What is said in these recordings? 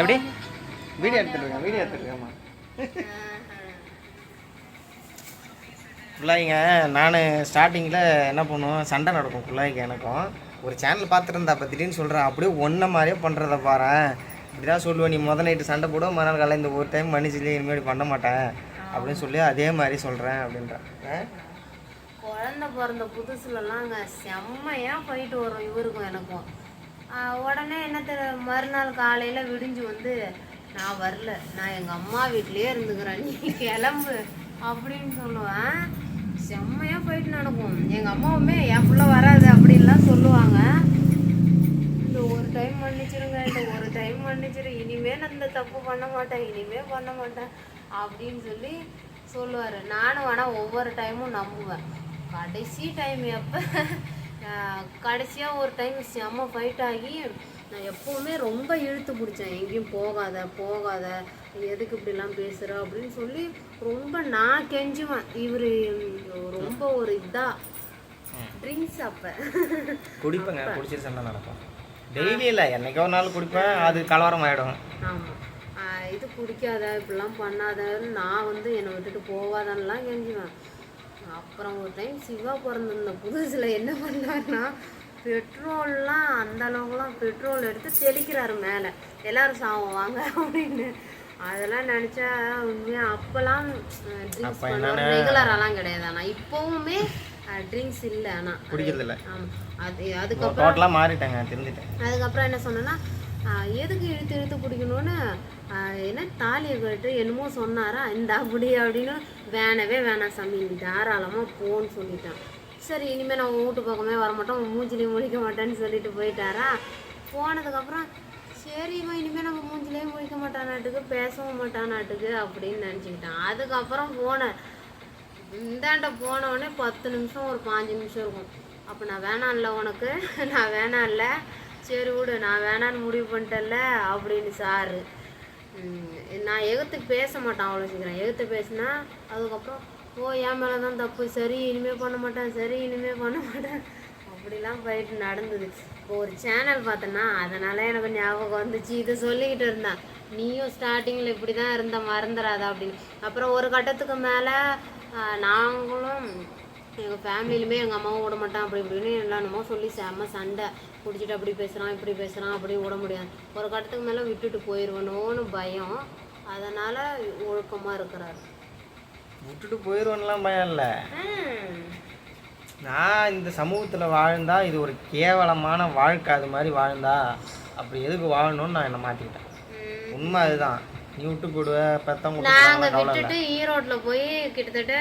எப்படி? வீடியோ எடுத்துருக்கேன் வீடியோ எடுத்துருக்கேம்மா பிள்ளைங்க நான் ஸ்டார்டிங்கில் என்ன பண்ணுவோம் சண்டை நடக்கும் பிள்ளைங்க எனக்கும். ஒரு சேனல் பார்த்துருந்தா அப்போ திடீர்னு சொல்கிறேன் அப்படியே ஒன்றை மாதிரியே பண்ணுறத பாரு இப்படி தான் சொல்லுவேன் நீ முத நைட்டு சண்டை போட மறுநாள் காலையில் இந்த ஒரு டைம் மன்னிச்சிலே இனிமேல் பண்ண மாட்டேன். அப்படின்னு சொல்லி அதே மாதிரி சொல்கிறேன் அப்படின்றேன்? குழந்தை பிறந்த புதுசுலலாங்க செம்மையா போயிட்டு வரும் இவருக்கும் எனக்கும். உடனே என்ன தெரிய மறுநாள் காலையில் விடிஞ்சு வந்து நான் வரல. நான் எங்கள் அம்மா வீட்லேயே இருந்துக்கிறேன். நீ கிளம்பு. அப்படின்னு சொல்லுவேன். செம்மையா போயிட்டு நடக்கும். எங்கள் அம்மாவுமே என் பிள்ளை வராது. அப்படின்லாம் சொல்லுவாங்க. இந்த ஒரு டைம் மன்னிச்சிருங்க இந்த ஒரு டைம் மன்னிச்சிரு. இனிமேல் நான் இந்த தப்பு பண்ண மாட்டேன். இனிமேல் பண்ண மாட்டேன். அப்படின்னு சொல்லி சொல்லுவார். நானும் ஆனால் ஒவ்வொரு டைமும் நம்புவேன். கடைசி டைம் எப்போ? கடைசியாக ஒரு டைம் செம்ம ஃபைட் ஆகி நான் எப்போவுமே ரொம்ப இழுத்து பிடிச்சேன். எங்கேயும் போகாத போகாத எதுக்கு இப்படிலாம் பேசுகிற அப்படின்னு சொல்லி ரொம்ப நான் கெஞ்சுவேன். இவர் ரொம்ப ஒரு இதாக ட்ரிங்க்ஸ் அப்போ. குடிப்பேங்க குடிச்சிட்டு சண்டை நடக்கும் டெய்லி இல்லை என்னைக்கோ ஒரு நாள் குடிப்பேன் அது கலவரம் ஆகிடும் ஆமாம் இது குடிக்காத இப்படிலாம் பண்ணாதன்னு நான் வந்து என்னை விட்டுட்டு போவாதன்னுலாம் கெஞ்சுவேன். அப்புறம் ஒரு டைம் சிவா பிறந்திருந்த புதுசில் என்ன பண்ணாருன்னா பெட்ரோல்லாம் அந்த அளவுக்குலாம் பெட்ரோல் எடுத்து தெளிக்கிறாரு மேலே. எல்லாரும் சாவும் வாங்க அப்படின்னு. அதெல்லாம் நினச்சா உண்மையாக அப்போல்லாம் ட்ரிங்க்ஸ் பண்ணுவார். ரெகுலராலாம் கிடையாது. ஆனால் இப்போவுமே ட்ரிங்க்ஸ் இல்லை ஆனால் குடிக்கிறது ஆமாம் அது அதுக்கப்புறம் மாறிட்டேங்க தெரிஞ்சுட்டேன். அதுக்கப்புறம் என்ன சொன்னேன்னா எதுக்கு இழுத்து இழுத்து பிடிக்கணும்னு என்ன தாலியை கட்டு என்னமோ சொன்னாரா? இந்த அப்படி அப்படின்னு வேணவே வேணாம் சாமி. நீ தாராளமாக போன்னு சொல்லிட்டான். சரி இனிமேல் நான் வீட்டு பக்கமே வரமாட்டோம் மூஞ்சிலையும் முழிக்க மாட்டேன்னு சொல்லிட்டு போயிட்டாரா? போனதுக்கப்புறம் சரிம்மா இனிமேல் நம்ம மூஞ்சிலையும் முழிக்க மாட்டானாட்டுக்கு பேசவும் மாட்டானாட்டுக்கு அப்படின்னு நினச்சிக்கிட்டான். அதுக்கப்புறம் போனேன். இந்தாண்ட போனவுடனே பத்து நிமிஷம் ஒரு பாஞ்சு நிமிஷம் இருக்கும். அப்போ நான் வேணாம்ல உனக்கு? நான் வேணாம்ல. சரி விடு நான் வேணான்னு முடிவு பண்ணிட்டேன்ல அப்படின்னு சாரு. நான் எகுத்துக்கு பேச மாட்டேன் அவ்வளோ சீக்கிரம். எகுத்து பேசினா அதுக்கப்புறம் ஓ என் மேலே தான் தப்பு. சரி இனிமேல் பண்ண மாட்டேன். சரி இனிமேல் பண்ண மாட்டேன். அப்படிலாம் போயிட்டு நடந்தது. இப்போ ஒரு சேனல் பார்த்தேன்னா அதனால எனக்கு ஞாபகம் வந்துச்சு. இதை சொல்லிக்கிட்டு இருந்தேன். நீயும் ஸ்டார்டிங்கில் இப்படி தான் இருந்த மறந்துடாத அப்படின்னு. அப்புறம் ஒரு கட்டத்துக்கு மேலே நாங்களும் எங்கள் ஃபேமிலியிலுமே எங்கள் அம்மாவும் விட மாட்டான் அப்படி இப்படின்னு என்னென்னமோ சொல்லி செம்ம சண்டை. குடிச்சிட்டு அப்படி பேசுகிறான் இப்படி பேசுகிறான் அப்படி விட முடியாது. ஒரு கட்டத்துக்கு மேலே விட்டுட்டு போயிடுவனோன்னு பயம். அதனால் ஒழுக்கமாக இருக்கிறாரு. விட்டுட்டு போயிடுவேன்லாம் பயம் இல்லை. நான் இந்த சமூகத்தில் வாழ்ந்தா இது ஒரு கேவலமான வாழ்க்கை அது மாதிரி வாழ்ந்தா அப்படி எதுக்கு வாழணும்னு நான் என்னை மாற்றிக்கிட்டேன் உண்மை அதுதான். நீ விட்டு போடுவ பெத்தவங்க நாங்கள் விட்டுட்டு ஈரோட்டில் போய் கிட்டத்தட்ட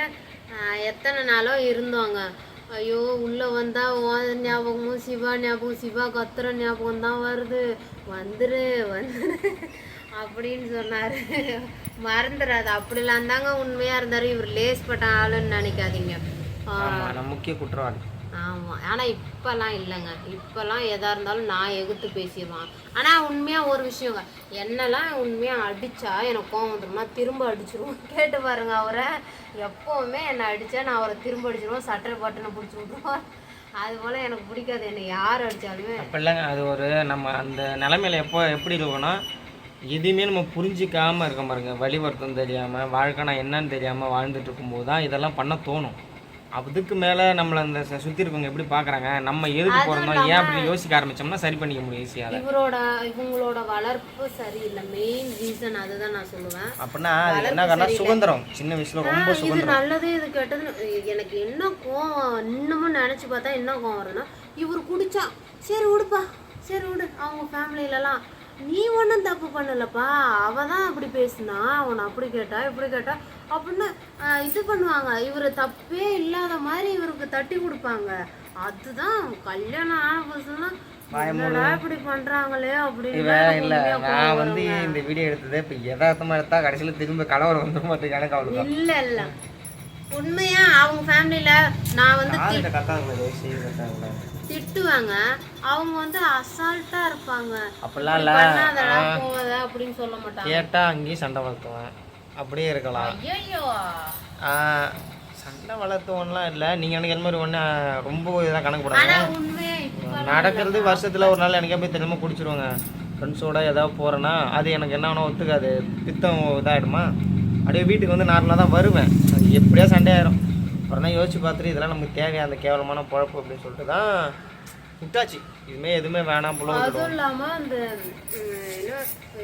எத்தனை நாளோ இருந்தோங்க. ஐயோ உள்ளே வந்தால் உன் ஞாபகமும் சிவா ஞாபகம் சிவா கத்துற ஞாபகம் தான் வருது. வந்துரு வந்துரு. அப்படின்னு சொன்னார். மறந்துடாது அப்படிலாம் தாங்க உண்மையாக இருந்தார். இவர் லேஸ் பட்ட ஆளுன்னு நினைக்காதீங்க. முக்கிய குற்றவாளி. ஆமாம் ஆனால் இப்போல்லாம் இல்லைங்க. இப்போல்லாம் எதாக இருந்தாலும் நான் எகுத்து பேசிடுவான். ஆனால் உண்மையாக ஒரு விஷயங்க. என்னெல்லாம் உண்மையாக அடித்தா எனக்கு கோவம் வந்துடும்னா திரும்ப அடிச்சிருவோம் கேட்டு பாருங்க அவரை. எப்போவுமே என்னை அடித்தா நான் அவரை திரும்ப அடிச்சிருவோம் சட்டர் பட்டனை பிடிச்சி விட்ருவோம் அது போல் எனக்கு பிடிக்காது. என்னை யார் அடித்தாலுமே அப்போ இல்லைங்க. அது ஒரு நம்ம அந்த நிலமையில எப்போ எப்படி இருக்கோன்னா எதுவுமே நம்ம புரிஞ்சிக்காமல் இருக்க பாருங்க. வழி வருத்தம் தெரியாமல் நான் என்னன்னு தெரியாமல் வாழ்ந்துட்டு இருக்கும்போது தான் இதெல்லாம் பண்ண தோணும். அதுக்கு மேலே நம்மளை அந்த சு- சுத்தி இருக்கவங்க எப்படி பார்க்குறாங்க நம்ம எதுக்கு பிறந்தோம் ஏன் அப்படி யோசிக்க ஆரம்பிச்சோம்னா சரி பண்ணிக்க முடியும் ஈஸியாக இவரோட இவங்களோட வளர்ப்பு சரியில்லை. மெயின் ரீசன் அதுதான் நான் சொல்லுவேன். அப்படின்னா அது என்ன காரணம் சுதந்திரம். சின்ன வயசுல ரொம்ப இது நல்லது இது கெட்டதுன்னு எனக்கு என்ன கோவம் இன்னமும் நினச்சி பார்த்தா என்ன கோவம் வரும்னா இவர் குடிச்சா சரி விடுப்பா சரி விடு அவங்க ஃபேமிலியிலலாம் நீ ஒன்றும் தப்பு பண்ணலப்பா அவ தான் அப்படி பேசுனா அவனை அப்படி கேட்டா இப்படி கேட்டா அப்படின்னு இது பண்ணுவாங்க. இவர் தப்பே இல்லாத மாதிரி இவருக்கு தட்டி கொடுப்பாங்க. அதுதான் கல்யாணம் ஆன புதுசுலாம் இப்படி பண்றாங்களே அப்படின்னு நான் வந்து இந்த வீடியோ எடுத்ததே இப்போ யதார்த்தமாக எடுத்தா கடைசியில் திரும்ப கலவரம் வந்துட மாட்டேங்க எனக்கு அவ்வளோ இல்ல இல்ல. உண்மையா அவங்க ஃபேமிலியில நான் வந்து திட்டுவாங்க. அவங்க வந்து அசால்ட்டா இருப்பாங்க. அப்படிலாம் இல்லை. அப்படின்னு சொல்ல மாட்டாங்க. கேட்டால் அங்கேயும் சண்டை வளர்த்துவேன். அப்படியே இருக்கலாம். சண்டை வளர்த்துவோம்லாம் இல்லை. நீங்கள் எனக்கு இந்த மாதிரி ஒன்று ரொம்ப இதாக கணக்கு போடாங்க நடக்கிறது வருஷத்தில் ஒரு நாள் எனக்கே போய் திரும்ப குடிச்சிருவாங்க. ஃப்ரெண்ட்ஸோட ஏதாவது போகிறேன்னா அது எனக்கு என்ன வேணா ஒத்துக்காது. பித்தம் இதாகிடுமா அப்படியே வீட்டுக்கு வந்து நார்மலாக தான் வருவேன். எப்படியோ சண்டே ஆயிரும். அப்புறம் யோசிச்சு பார்த்துட்டு இதெல்லாம் நமக்கு தேவையா? அந்த கேவலமான பொழப்பு அப்படின்னு சொல்லிட்டு தான் விட்டாச்சு. இதுமே எதுவுமே வேணாம் போல அதுவும் இல்லாம அந்த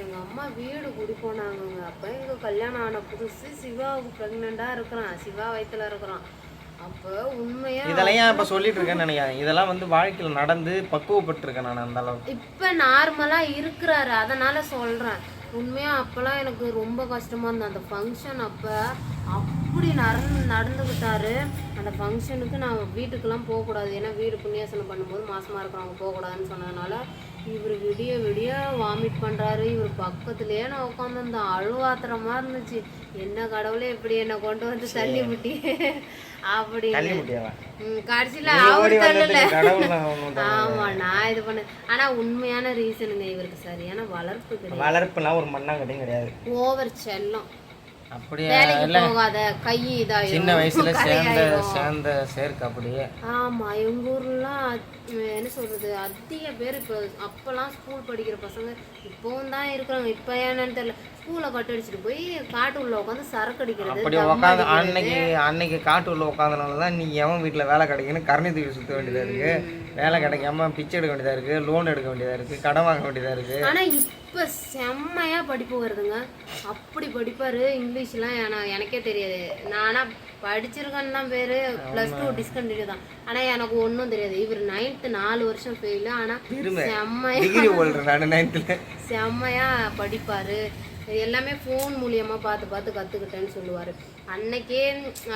எங்க அம்மா வீடு குடி போனாங்கங்க. அப்ப எங்க கல்யாணம் ஆன புதுசு சிவாவுக்கு பிரெக்னெண்டா இருக்கிறான். சிவா வயித்துல இருக்கிறான். அப்ப உண்மையா இதெல்லாம் ஏன் இப்போ சொல்லிட்டு இருக்கேன்னு நினைக்கிறேன். இதெல்லாம் வந்து வாழ்க்கையில் நடந்து பக்குவப்பட்டிருக்கேன் நான் அந்த அளவுக்கு. இப்ப நார்மலா இருக்கிறாரு. அதனால சொல்றேன். உண்மையா அப்பெல்லாம் எனக்கு ரொம்ப கஷ்டமா இருந்தது. அந்த ஃபங்க்ஷன் அப்ப அப்படி நடந்து நடந்துக்கிட்டாரு அந்த ஃபங்க்ஷனுக்கு நான் வீட்டுக்கெல்லாம் போகக்கூடாது. ஏன்னா வீடு புண்ணியாசனம் பண்ணும்போது மாசமா இருக்கிறவங்க போகக்கூடாதுன்னு சொன்னதுனால இவர் விடிய விடிய வாமிட் பண்றாரு. இவர் பக்கத்துலயே நான் உட்காந்துருந்தேன் அழுவாத்திரமா இருந்துச்சு. என்ன கடவுளே இப்படி என்ன கொண்டு வந்து தள்ளி விட்டி அப்படி கடைசியில அவர் தள்ளல. நான். ஆமா நான் இது பண்ண ஆனா உண்மையான ரீசனுங்க இவருக்கு சரியான வளர்ப்பு வளர்ப்புலாம் ஒரு மண்ணாங்கட்டியும் கிடையாது. ஓவர் செல்லம். அப்படியே போகாத கை இதாயிரும் சின்ன வயசுல சேர்ந்த. சேர்ந்த சேர்க்கு அப்படியே. ஆமா எங்க ஊர்லாம் அத்- என்ன சொல்றது அதிக பேர் இப்போ அப்பெல்லாம் ஸ்கூல் படிக்கிற பசங்க இப்பவும் தான் இருக்கிறாங்க. இப்போ என்னன்னு தெரியல. ஸ்கூலை கட் அடிச்சுட்டு போய் காட்டு உள்ள உட்காந்து சரக்கு அடிக்கிறது அப்படி உட்காந்து. அன்னைக்கு அன்னைக்கு காட்டு உள்ள உட்காந்தனால தான் நீ எவன் வீட்டில் வேலை கிடைக்குன்னு கருணை தூக்கி சுற்ற வேண்டியதாக இருக்கு. வேலை கிடைக்காம பிச்சை எடுக்க வேண்டியதாக இருக்கு லோன் எடுக்க வேண்டியதாக இருக்கு கடன் வாங்க வேண்டியதாக இருக்கு. ஆனா இப்ப செம்மையா படிப்பு வருதுங்க. அப்படி படிப்பாரு இங்கிலீஷ்லாம் ஏன்னா எனக்கே தெரியாது. நானா படிச்சிருக்கேன்னு தான் பேரு பிளஸ் டூ டிஸ்கண்டினியூ தான். ஆனா எனக்கு ஒன்றும் தெரியாது. இவர் நைன்த்து நாலு வருஷம் ஃபெயில் ஆனா பெருமை செம்மையா டிகிரி படிப்பாரு எல்லாமே ஃபோன் மூலியமா பார்த்து பார்த்து கத்துக்கிட்டேன்னு சொல்லுவாரு. அன்னைக்கே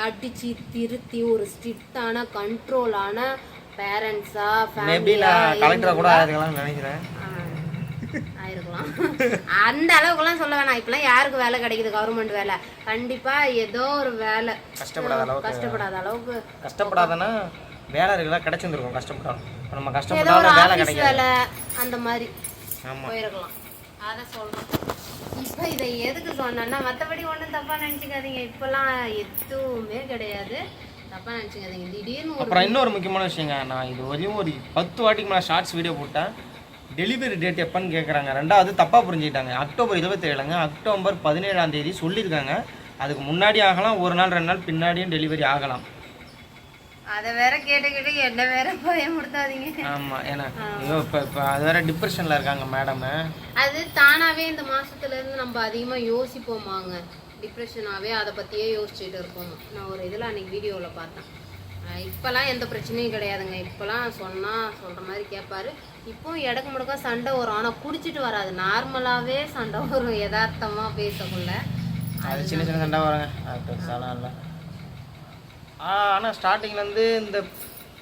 அடிச்சு திருத்தி ஒரு ஸ்ட்ரிக்டான கண்ட்ரோலான பேரண்ட்ஸா கலெக்டராக கூட நினைக்கிறேன். ஆயிருக்கலாம். அந்த அளவுக்குலாம் சொல்ல வேணாம். இப்பெல்லாம் யாருக்கு வேலை கிடைக்குது? கவர்மெண்ட் வேலை. கண்டிப்பா ஏதோ ஒரு வேலை. கஷ்டப்படாத அளவுக்கு. கஷ்டப்படாத அளவுக்கு. கஷ்டப்படாதனா வேலை இருக்குதா கிடைச்சிருந்துருக்கும் கஷ்டப்பட்டோம் இப்ப நம்ம கஷ்டப்பட்டாலும் வேலை ஆபீஸ் கிடைக்காது. வேலை அந்த மாதிரி. போயிருக்கலாம். அதை சொல்றேன் இப்போ இதை எதுக்கு சொன்னேன்னா மற்றபடி ஒன்றும் தப்பாக நினச்சிக்காதீங்க. இப்போல்லாம் எதுவுமே கிடையாது. தப்பா நினச்சிக்காதீங்க. திடீர்னு அப்புறம் இன்னொரு முக்கியமான விஷயங்க நான் இது வரையும் ஒரு பத்து வாட்டிக்கு மேலே ஷார்ட்ஸ் வீடியோ போட்டேன். டெலிவரி டேட் எப்போன்னு கேட்குறாங்க ரெண்டாவது தப்பாக புரிஞ்சுக்கிட்டாங்க. அக்டோபர் இருபத்தேழுங்க. அக்டோபர் பதினேழாம் தேதி சொல்லியிருக்காங்க. அதுக்கு முன்னாடி ஆகலாம் ஒரு நாள் ரெண்டு நாள் பின்னாடியும் டெலிவரி ஆகலாம். அதை வேற கேட்டு கேட்டு என்ன வேற பயமுடுத்தாதீங்க ஆமாம் ஏன்னா ஐயோ இப்போ இப்போ அது வேற டிப்ரெஷனில் இருக்காங்க மேடமு அது தானாவே இந்த மாசத்துல இருந்து நம்ம அதிகமா யோசிப்போமாங்க. டிப்ரெஷனாவே அதை பத்தியே யோசிச்சுட்டு இருப்போம். நான் ஒரு இதுல அன்னைக்கு வீடியோல பார்த்தேன். அஹ் இப்பெல்லாம் எந்த பிரச்சனையும் கிடையாதுங்க. இப்பெல்லாம் சொன்னா சொல்ற மாதிரி கேட்பாரு. இப்போ இடக்கு முடக்கா சண்டை வரும். ஆனா குடிச்சிட்டு வராது. நார்மலாவே சண்டை வரும். யதார்த்தமா பேசக்குள்ள. அது சின்ன சின்ன சண்டை வராங்க. அது பெருசாலாம் இல்லை. ஆனால் ஸ்டார்டிங்லேருந்து இந்த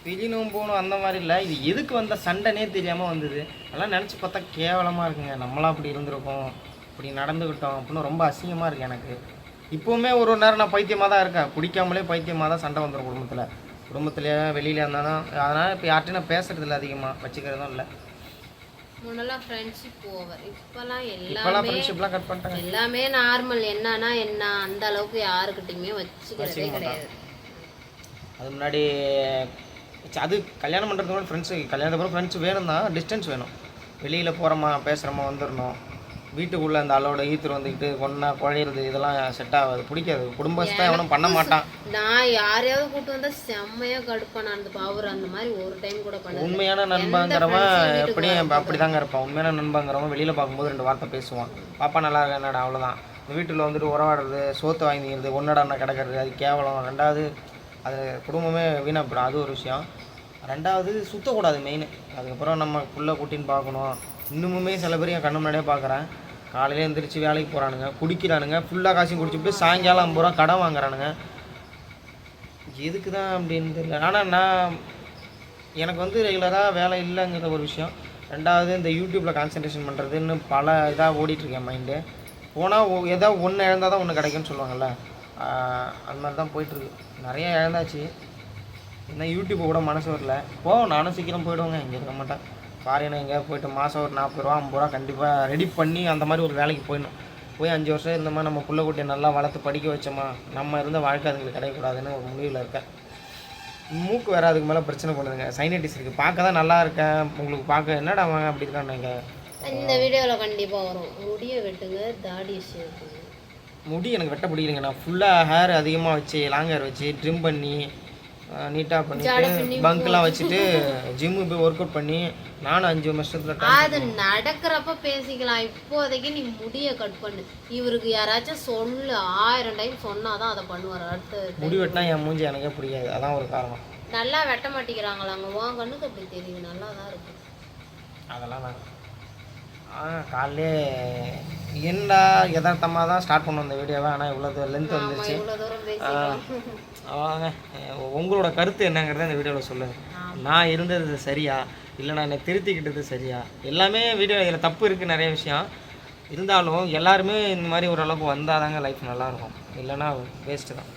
பிரினும் போகணும் அந்த மாதிரி இல்லை. இது எதுக்கு வந்த சண்டைனே தெரியாமல் வந்தது. அதெல்லாம் நினச்சி பார்த்தா கேவலமாக இருக்குங்க. நம்மளாம் அப்படி இருந்திருக்கோம். இப்படி நடந்துக்கிட்டோம் அப்படின்னு ரொம்ப அசிங்கமாக இருக்குது எனக்கு. இப்போவுமே ஒரு ஒரு நேரம் நான் பைத்தியமாக தான் இருக்கேன். குடிக்காமலே பைத்தியமாக தான் சண்டை வந்துடும் குடும்பத்தில். குடும்பத்துலேயே வெளியில் இருந்தாலும் அதனால் இப்போ யார்ட்டையும் நான் பேசுறது இல்லை அதிகமாக வச்சுக்கிறதும் இல்லை. முன்னெல்லாம் ஃப்ரெண்ட்ஷிப் ஓவர் இப்பெல்லாம் இப்போல்லாம் எல்லாமே ஃப்ரெண்ட்ஷிப்லாம் கட் பண்ணிட்டாங்க. எல்லாமே நார்மல் என்னன்னா என்ன அந்த அளவுக்கு யாருக்கிட்டையுமே வச்சுக்கிறதே கிடையாது. அது முன்னாடி அது கல்யாணம் பண்ணுறதுக்கு முன்னாடி ஃப்ரெண்ட்ஸு கல்யாணத்துக்கு அப்புறம் ஃப்ரெண்ட்ஸ் வேணும் தான் டிஸ்டன்ஸ் வேணும். வெளியில் போகிறோமா பேசுகிறோமா வந்துடணும். வீட்டுக்குள்ளே அந்த அளவோட ஈத்துரு வந்துக்கிட்டு ஒன்றா குழையிறது இதெல்லாம் செட் ஆகாது பிடிக்காது. குடும்பஸ்தான் எவனும் பண்ண மாட்டான். நான் யாரையாவது கூட்டு வந்தா செம்மையா கடுப்பா நடந்துப்பா அவர் அந்த மாதிரி ஒரு டைம் கூட உண்மையான நண்பங்கிறவன் எப்படியும் அப்படி தாங்க இருப்பான். உண்மையான நண்பங்கிறவன் வெளியில் பார்க்கும்போது ரெண்டு வார்த்தை பேசுவான். பாப்பா நல்லா இருக்கா? என்னடா? அவ்வளோதான் வீட்டில் வந்துட்டு உறவாடுறது சோத்து வாங்கிக்கிறது ஒன்னடா நான் கிடக்கிறது அது கேவலம். ரெண்டாவது அது குடும்பமே வீணாக போயிடும். அது ஒரு விஷயம். ரெண்டாவது சுற்றக்கூடாது மெயின் அதுக்கப்புறம் நம்ம புள்ள குட்டின்னு பார்க்கணும். இன்னுமுமே சில பேர் என் கண்ணு முன்னாடியே பார்க்குறேன். காலையில எழுந்திரிச்சு வேலைக்கு போகிறானுங்க குடிக்கிறானுங்க. ஃபுல்லாக காசையும் குடிச்சுட்டு சாயங்காலம் ஐம்பது ரூபா கடன் வாங்குறானுங்க. எதுக்கு தான் அப்படின்னு தெரியல. ஆனால் நான் எனக்கு வந்து ரெகுலராக வேலை இல்லைங்கிற ஒரு விஷயம். ரெண்டாவது இந்த யூடியூப்பில் கான்சன்ட்ரேஷன் பண்ணுறதுன்னு பல இதாக ஓடிட்டுருக்கேன் மைண்டு போனால் ஏதாவது ஒன்று இழந்தால் தான் ஒன்று கிடைக்கும்னு சொல்லுவாங்கல்ல. அந்த மாதிரி தான் போயிட்டுருக்கு. நிறையா இழந்தாச்சு. இன்னும் யூடியூப்பை கூட மனசு வரல. போவோம் நானும் சீக்கிரம் போயிடுவேங்க. இங்கே இருக்க மாட்டேன். ஃபாரின் எங்கேயாவது போயிட்டு மாதம் ஒரு நாற்பது ரூபா ஐம்பது ரூபா கண்டிப்பாக ரெடி பண்ணி அந்த மாதிரி ஒரு வேலைக்கு போயிடணும். போய் அஞ்சு வருஷம் இருந்தோமா நம்ம புள்ள குட்டியை நல்லா வளர்த்து படிக்க வச்சோமா? நம்ம இருந்த வாழ்க்கை அதுங்களுக்கு கிடைக்கக்கூடாதுன்னு ஒரு முடிவில் இருக்கேன். மூக்கு வேறு அதுக்கு மேலே பிரச்சனை பண்ணுதுங்க. சைனடிஸ் இருக்குது பார்க்க தான் நல்லா இருக்கேன். உங்களுக்கு பார்க்க என்னடா வாங்க அப்படி இருக்காங்க இந்த வீடியோவில் கண்டிப்பாக வரும். முடிய வெட்டுங்க. தாடி ஷேப்புங்க முடி எனக்கு வெட்ட பிடிக்கலைங்க நான் ஃபுல்லாக ஹேர் அதிகமாக வச்சு லாங் ஹேர் வச்சு ட்ரிம் பண்ணி நீட்டாக பண்ணிட்டு பங்க்லாம் வச்சுட்டு ஜிம்மு போய் ஒர்க் அவுட் பண்ணி நானும் அஞ்சு வருஷத்தில் அது நடக்கிறப்ப பேசிக்கலாம். இப்போதைக்கு நீ முடிய கட் பண்ணு. இவருக்கு யாராச்சும் சொல்லு. ஆயிரம் டைம் சொன்னாதான் அதை பண்ணுவார். அடுத்து முடி வெட்டினா என் மூஞ்சி எனக்கே பிடிக்காது அதான் ஒரு காரணம். நல்லா வெட்ட மாட்டேங்கிறாங்களாங்க. உன் கண்ணுக்கு அப்படி தெரியுது. நல்லா தான் இருக்கு. அதெல்லாம் நான் ஆ காலையிலே என்னடா யதார்த்தமாக தான் ஸ்டார்ட் பண்ணோம் இந்த வீடியோவை ஆனால் இவ்வளோ லென்த் வந்துருச்சு. தூரம் வாங்க உங்களோட கருத்து என்னங்கிறத இந்த வீடியோவில் சொல்லுங்கள் நான் இருந்தது சரியா? இல்லை நான் என்னை திருத்திக்கிட்டது சரியா? எல்லாமே வீடியோ இதில் தப்பு இருக்குது நிறைய விஷயம். இருந்தாலும் எல்லாருமே இந்த மாதிரி ஓரளவுக்கு வந்தால் தாங்க லைஃப் நல்லாயிருக்கும் இல்லைன்னா வேஸ்ட்டு தான்.